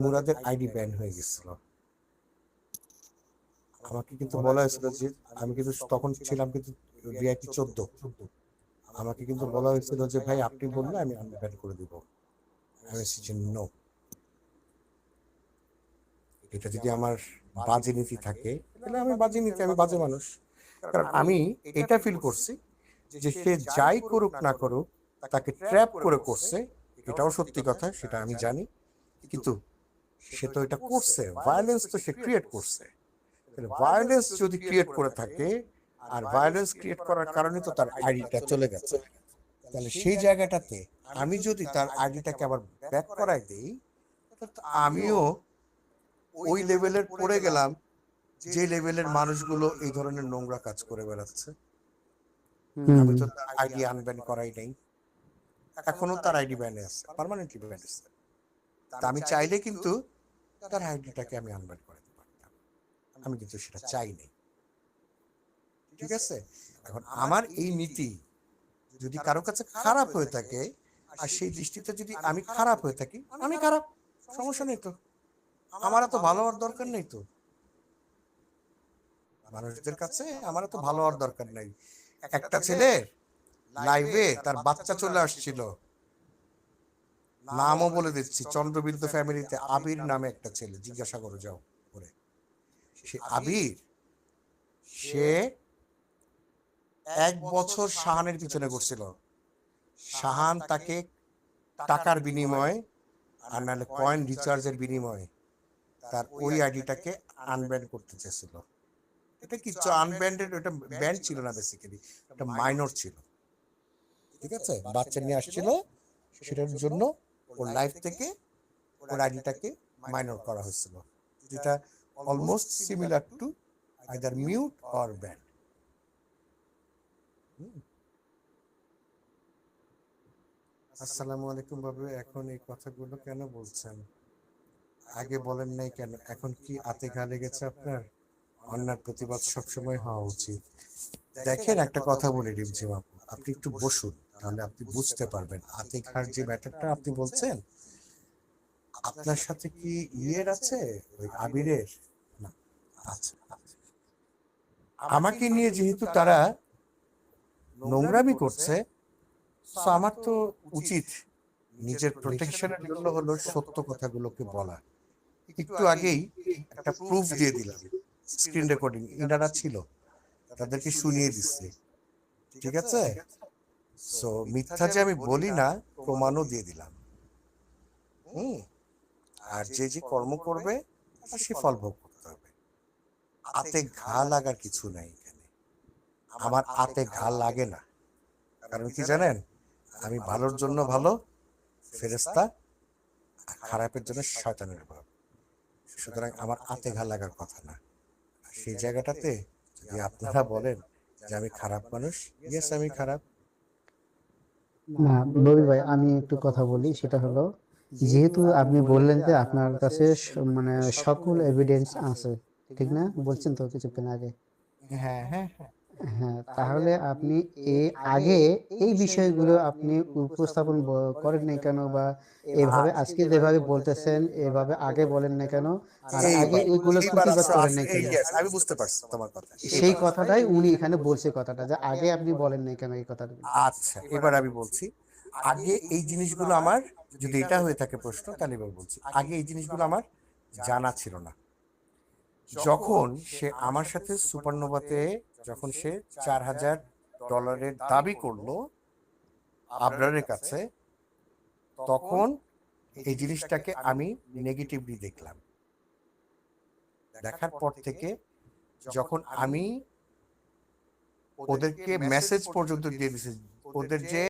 মুরাদের ID ban হয়ে গেছিল। আমাকে কিন্তু বলা হয়েছিল যে আমি কিন্তু তখন ছিলাম কিন্তু ভিআইপি চোদ্দ। আমাকে কিন্তু বলা হয়েছিল যে ভাই আপনি বললে আমি আনব্যান করে দিব। আমি নো। এটা যদি আমার বাজে নীতি থাকে তাহলে আমি বাজে নীতি আমি বাজে মানুষ। কারণ আমি এটা ফিল করছি যে সে যাই করুক না করুক তাকে ট্র্যাপ করে করছে এটাও সত্যি কথা সেটা আমি জানি। কিন্তু সে তো এটা করছে। ভায়োলেন্স তো সে ক্রিয়েট করছে। ভায়োলেন্স যদি ক্রিয়েট করে থাকে আর ভায়োলেন্স ক্রিয়েট করার কারণে তো তার আইডিটা চলে গেছে। তাহলে সেই জায়গাটাতে আমি যদি তার আইডিটাকে আবার ব্যাক করাই দেই আমিও ওই লেভেলের পড়ে গেলাম যে লেভেলের মানুষগুলো এই ধরনের নোংরা কাজ করে বেড়াচ্ছে। আমি তো তার আইডি আনব্যান করাই নাই। এখনও তার আইডি ব্যানে আছে পার্মানেন্টলি ব্যান আছে। তা আমি চাইলে কিন্তু তার আইডিটাকে আমি আনব্যান করে দিতে পারতাম। আমি কিন্তু সেটা চাই। নাই। ঠিক আছে? এখন আমার এই নীতি যদি কারও কাছে খারাপ হয়ে থাকে আর সেই দৃষ্টিতে যদি আমি খারাপ হয়ে থাকি আমি খারাপ। সমস্যা নেই তো। আমার তো ভালো হওয়ার দরকার নেই। তো। মানুষদের কাছে আমার তো ভালো হওয়ার দরকার নাই। একটা ছেলে লাইভে তার বাচ্চা চলে আসছিল। নামও বলে দিচ্ছি চন্দ্রবিন্দু ফ্যামিলিতে আবির নামে একটা ছেলে জিজ্ঞাসা করো যাও করে। সে আবির সে এক বছর শাহানের পিছনে করছিল শাহান তাকে টাকার বিনিময়ে আর নাহলে কয়েন রিচার্জের বিনিময়ে তার ওই আইডিটাকে আনব্যান্ড করতে চেয়েছিল। এটা কিছু আনব্যান্ডেড ওটা ব্যান্ড ছিল না বেসিক্যালি এটা মাইনর ছিল। ঠিক আছে? বাচ্চা নিয়ে আসছিল সেটার জন্য ওর লাইফ থেকে ওর আইডিটাকে মাইনর করা হয়েছিল। যেটা almost similar to either mute or banned আসসালামু আলাইকুম বাবু এখন এই কথাগুলো কেন বলছেন? আগে বলেন নাই কেন? এখন কি আতে ঘা লেগেছে আপনার? অন্যার প্রতিবাদ সবসময় হওয়া উচিত। দেখেন একটা কথা বলে রিমঝিম আপু আপনি একটু বসুন। তাহলে আপনি বুঝতে পারবেন। আতে ঘার যে ম্যাটারটা আপনি বলছেন আপনার সাথে কি ইয়ের আছে? ওই আবিরের না আচ্ছা। আমাকে নিয়ে যেহেতু তারা নোংরামি করছে আমার তো উচিত নিজের প্রোটেকশনের জন্য হলো সত্য কথাগুলোকে বলা। একটু আগেই একটা প্রুফ দিয়ে দিলাম। স্ক্রিন রেকর্ডিং এনারা ছিল তাদেরকে শুনিয়ে দিচ্ছে ঠিক আছে? সো মিথ্যা যে আমি বলি না প্রমাণও দিয়ে দিলাম। হুম? আর যে যে কর্ম করবে সে ফল ভোগ করতে হবে। আতে ঘা লাগার কিছু নাই এখানে। আমার আতে ঘা লাগে না। কারণ কি জানেন? আমি ভালোর জন্য ভালো ফেরেস্তা আর খারাপের জন্য শয়তানের ভাব। সুতরাং আমার আতে ঘা লাগার কথা না। সেই জায়গাটাতে যদি আপনারা বলেন যে আমি খারাপ মানুষ ইয়েস আমি খারাপ। না রবি ভাই, আমি একটু কথা বলি, সেটা হলো, যেহেতু আপনি বললেন যে আপনার কাছে মানে সকল এভিডেন্স আছে, ঠিক না? বলছেন তো কিছুক্ষণ আগে। হ্যাঁ হ্যাঁ হ্যাঁ। হ্যাঁ তাহলে আপনি এ আগে এই বিষয়গুলো আপনি উপস্থাপন করেন নাই কেন বা এভাবে আজকে যেভাবে বলতেছেন এভাবে আগে বলেন না কেন? আর আগে এইগুলো প্রতিবাদ করেন নাই এই কেন? আমি বুঝতে পারছি তোমার কথা। সেই কথাটাই উনি এখানে বলছে কথাটা যে আগে আপনি বলেন নাই কেন এই কথাটা? আচ্ছা এবার আমি বলছি আগে এই জিনিসগুলো আমার যদি এটা হয়ে থাকে প্রশ্ন তাহলে এবার বলছি আগে এই জিনিসগুলো আমার জানা ছিল না। যখন সে আমার সাথে সুপারনোভাতে যখন সে চার হাজার ডলারের দাবি করল আবরারের কাছে তখন এই জিনিসটাকে আমি নেগেটিভলি দেখলাম। দেখার পর থেকে যখন আমি ওদেরকে মেসেজ পর্যন্ত দিয়ে দিয়েছি ওদের যে